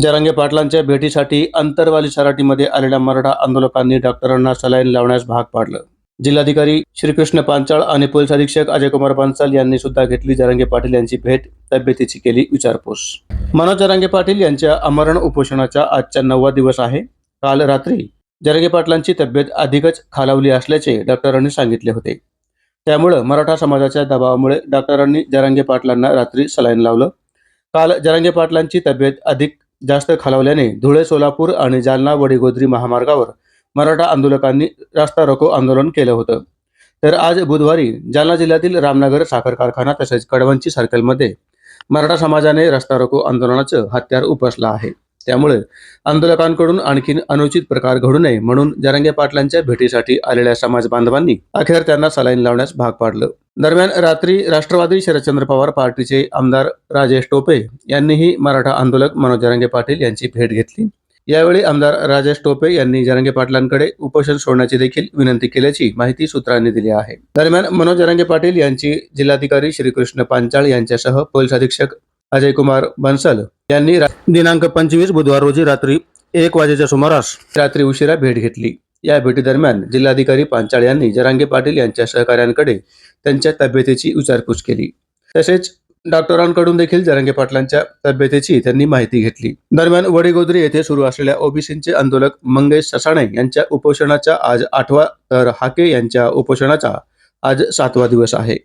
जरांगे पाटलांच्या भेटीसाठी अंतरवाली सराटीमध्ये आलेल्या मराठा आंदोलकांनी डॉक्टरांना सलाईन लावण्यास भाग पाडलं. जिल्हाधिकारी श्रीकृष्ण पांचाळ आणि पोलीस अधीक्षक अजयकुमार पांचाल यांनी सुद्धा घेतली जरांगे पाटील यांची भेट तब्येतीची केली विचारपूस. मनोज जरांगे पाटील यांच्या अमरण उपोषणाचा आजचा नववा दिवस आहे. काल रात्री जरांगे पाटलांची तब्येत अधिकच खालावली असल्याचे डॉक्टरांनी सांगितले होते. त्यामुळं मराठा समाजाच्या दबावामुळे डॉक्टरांनी जरांगे पाटलांना रात्री सलाईन लावलं. काल जरांगे पाटलांची तब्येत अधिक जास्त खालावल्याने धुळे सोलापूर आणि जालना वडीगोद्री महामार्गावर मराठा आंदोलकांनी रास्ता रोको आंदोलन केलं होतं. तर आज बुधवारी जालना जिल्ह्यातील रामनगर साखर कारखाना तसेच कडवंची सर्कलमध्ये मराठा समाजाने रस्ता रोको आंदोलनाचं हत्यार उपसलं आहे. त्यामुळे आंदोलकांकडून आणखीन अनुचित प्रकार घडू नये म्हणून जरांगे पाटलांच्या भेटीसाठी आलेल्या समाज बांधवांनी अखेर त्यांना सलाईन लावण्यास भाग पाडलं. दरम्यान रात्री राष्ट्रवादी शरदचंद्र पवार पार्टीचे आमदार राजेश टोपे यांनीही मराठा आंदोलक मनोज जरांगे पाटील यांची भेट घेतली. यावेळी आमदार राजेश टोपे यांनी जरांगे पाटलांकडे उपोषण सोडण्याची देखील विनंती केल्याची माहिती सूत्रांनी दिली आहे. दरम्यान मनोज जरांगे पाटील यांची जिल्हाधिकारी श्रीकृष्ण पांचाळ यांच्यासह पोलीस अधीक्षक अजय कुमार बन्सल यांनी दिनांक पंचवीस बुधवार रोजी रात्री एक वाजेच्या सुमारास रात्री उशिरा भेट घेतली. या भेटीदरम्यान जिल्हाधिकारी पांचाळ यांनी जरांगे पाटील यांच्या सहकाऱ्यांकडे त्यांच्या तब्येतीची विचारपूस केली. तसेच डॉक्टरांकडून देखील जरांगे पाटलांच्या तब्येतीची त्यांनी माहिती घेतली. दरम्यान वडीगोद्री येथे सुरू असलेल्या ओबीसीचे आंदोलक मंगेश ससाणे यांच्या उपोषणाचा आज आठवा तर हाके यांच्या उपोषणाचा आज सातवा दिवस आहे.